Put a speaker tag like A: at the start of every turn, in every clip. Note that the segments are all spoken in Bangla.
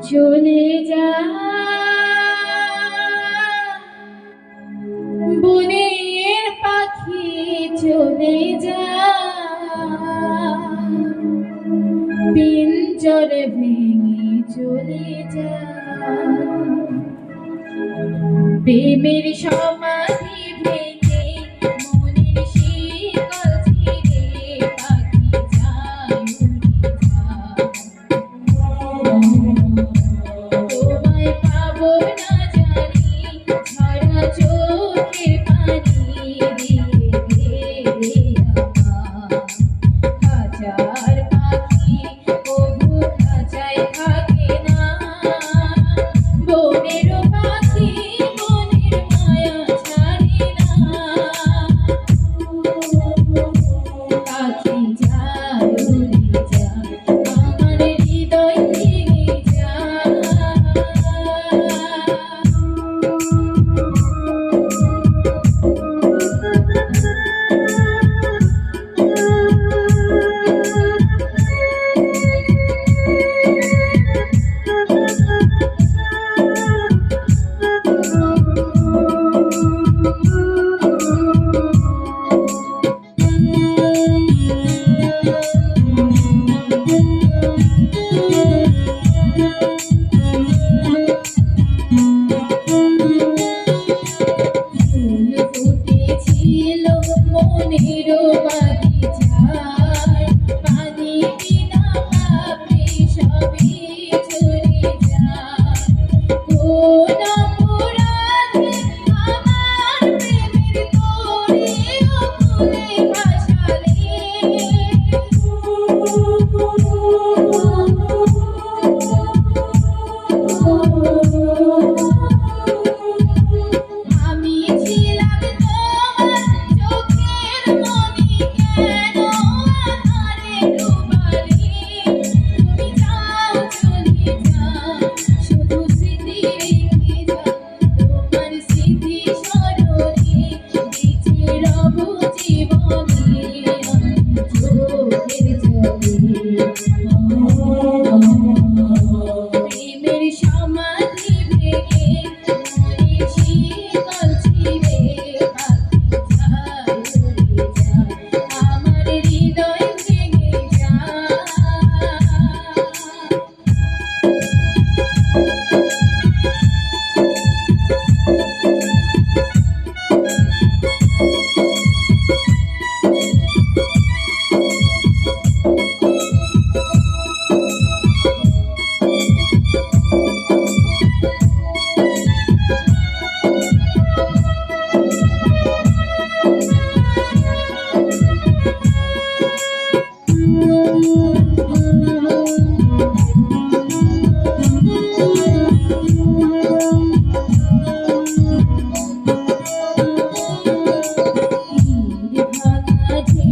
A: চলে যা। বনের পাখি চলে যা। পিঞ্জরে ভেঙে চলে যা। প্রেমের সমাধি see. Hello, Monido, my guitar. Oh,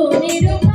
A: Oh
B: no.